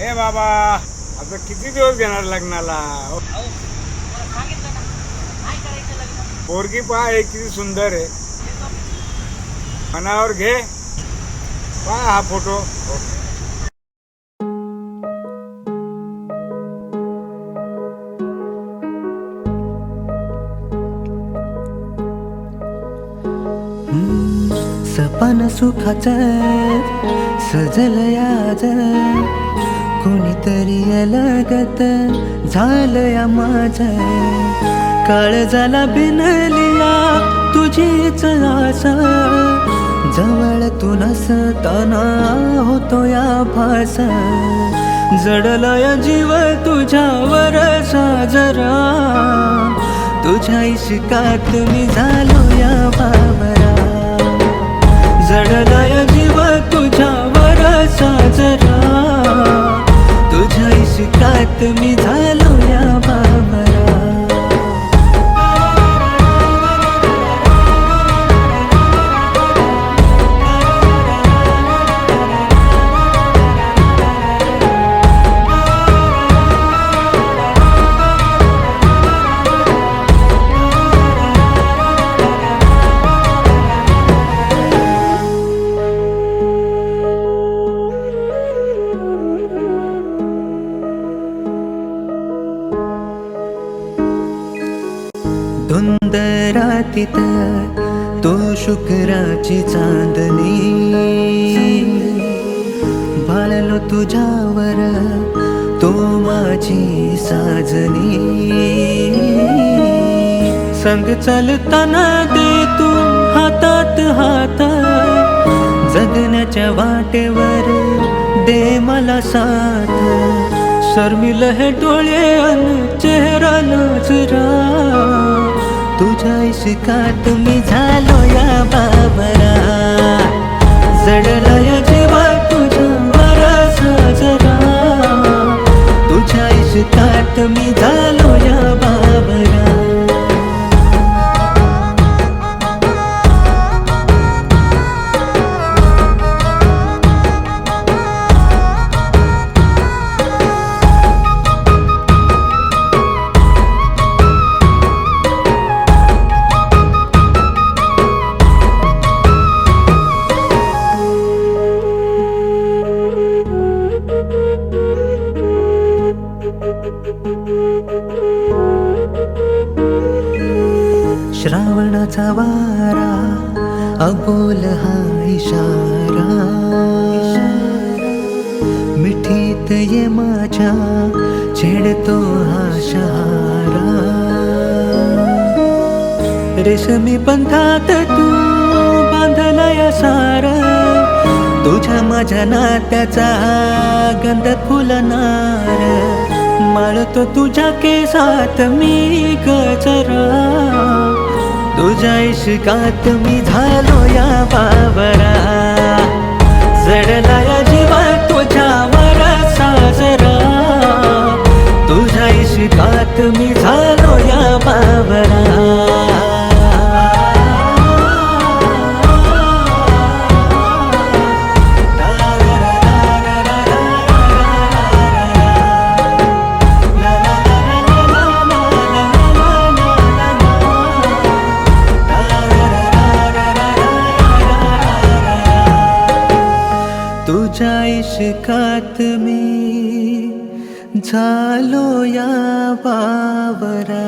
ए बाबा आता किती दिवस घेणार लग्नाला? पोरगी पहा हे किती सुंदर आहे. मनावर घे. पहा हा फोटो. सपन सुखाच सजल याज कोणीतरी अलगत झालं या माझ. काळ झाला बिनलिया तुझीच आस. जवळ तू नसताना होतो या भास. जडलाय जीव तुझ्यावर साजरा. तुझ्या इशिकात मी झालो या बाबा इश्कात सुंदरातीत तो शुक्राची चांदणी. भाळलो तुझ्यावर तो माझी साजनी संग चालताना दे तू हातात हात जगण्याच्या वाटेवर दे मला साथ. शर्मिल हे डोळे अन तुझ्या इशिका तुम्ही झालो या बाबा श्रावणाचा वारा अबोल हा इशारा. मिठीत ये माझ्या छेडतो हा शहारा. रेशमी पंथात तू बांधला या सारा. तुझ्या माझ्या नात्याचा गंध फुलणार. माळतो तुझ्या केसात मी गजरा. तुझ्या इश्कात मी झालो या बाबरा जडला या जीवा तुझ्या कामी जालो बाबरा